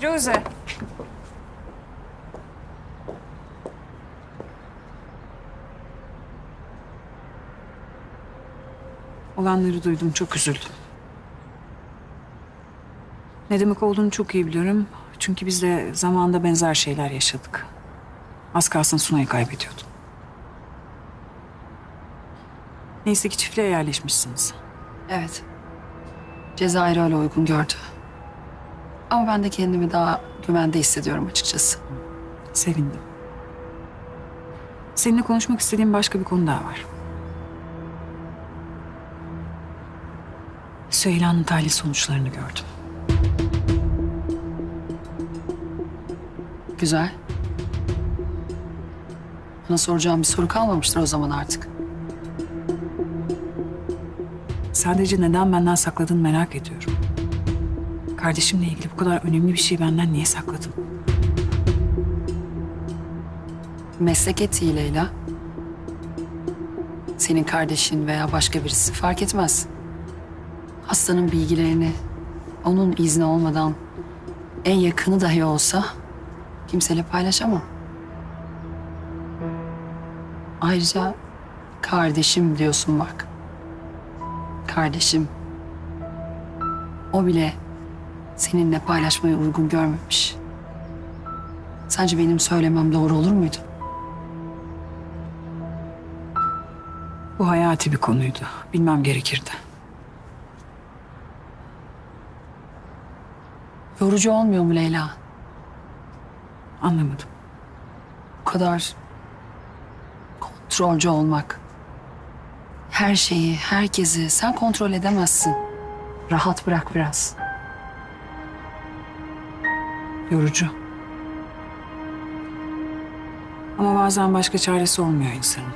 Firuze. Olanları duydum, çok üzüldüm. Ne demek olduğunu çok iyi biliyorum. Çünkü biz de zamanında benzer şeyler yaşadık. Az kalsın Sunay'ı kaybediyordum. Neyse ki çiftliğe yerleşmişsiniz. Evet. Cezayir öyle uygun gördü. Ama ben de kendimi daha güvende hissediyorum açıkçası. Sevindim. Seninle konuşmak istediğim başka bir konu daha var. Süheyla'nın tahlil sonuçlarını gördüm. Güzel. Bana soracağım bir soru kalmamıştır o zaman artık. Sadece neden benden sakladığını merak ediyorum. Kardeşimle ilgili bu kadar önemli bir şeyi benden niye sakladın? Meslek etiği Leyla. Senin kardeşin veya başka birisi fark etmez. Hastanın bilgilerini onun izni olmadan en yakını dahi olsa kimseyle paylaşamam. Ayrıca kardeşim diyorsun bak. Kardeşim. O bile seninle paylaşmayı uygun görmemiş. Sence benim söylemem doğru olur muydu? Bu hayati bir konuydu. Bilmem gerekirdi. Yorucu olmuyor mu Leyla? Anlamadım. Bu kadar kontrolcü olmak. Her şeyi, herkesi sen kontrol edemezsin. Rahat bırak biraz. Yorucu. Ama bazen başka çaresi olmuyor insanın.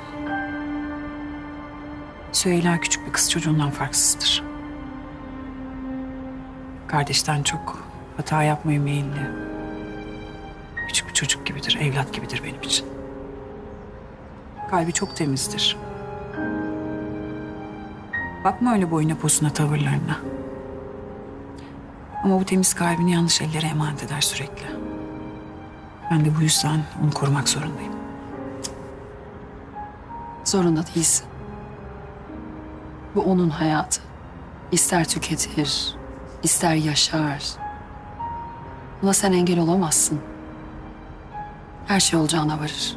Süheyla küçük bir kız çocuğundan farksızdır. Kardeşten çok hata yapmaya meyilli. Küçük bir çocuk gibidir, evlat gibidir benim için. Kalbi çok temizdir. Bakma öyle boyuna posuna tavırlarına. Ama bu temiz kalbini yanlış ellere emanet eder sürekli. Ben de bu yüzden onu korumak zorundayım. Zorunda değilsin. Bu onun hayatı. İster tüketir, ister yaşar. Buna sen engel olamazsın. Her şey olacağına varır.